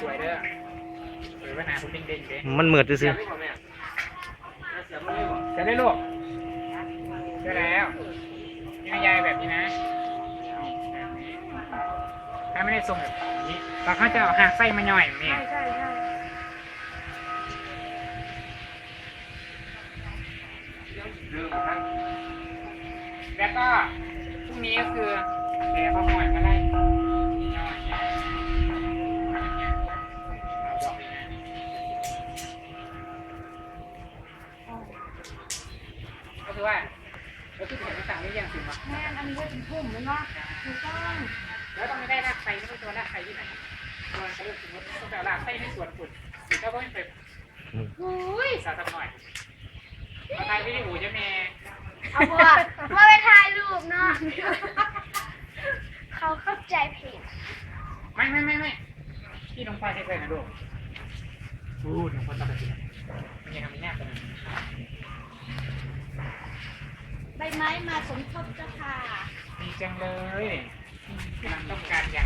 สวยๆเด้อสวยว่าหนาคุณเด้งๆเด้มันมืดซื่อเสียได้ลูกเสียแล้วนี่นะยายแบบนี้นะถ้าไม่ได้ทรงแบบนี้เราเขาจะเอาหักไส้มาหน่อยนี่ใช่ใช่ใช่แล้วก็พรุ่งนี้ก็คือเดี๋ยวเขาหอยมาไล่ย่อยๆเอาดอกนี้นะก็ คือว่าก็คือเห็นต่างนี่ยังสิมาแม่อันนี้ก็เป็นพุ่มเลยเนาะถูกต้องแล้วต้องไม่ได้รากไฟไม่ต้องตัวรากไฟที่ไหนตัวเขาเรียกสมมติต้องเอารากไฟในสวนฝุ่นหรือก็ต้องไปอุ้ยสาธารณหน่อยมาถ่ายวิดีโอจะแม่เอาบัวมาไปถ่ายรูปเนาะเขาเข้าใจผิดไม่ไม่ไม่ไม่ที่น้องไฟใช้เคยนะลูกอู้น้องไฟตัดไปทีมันยังทำไม่แน่ ใบไม้มาสมทบเจ้าค่ะดีจังเลยกำลังต้องการอย่างแดงก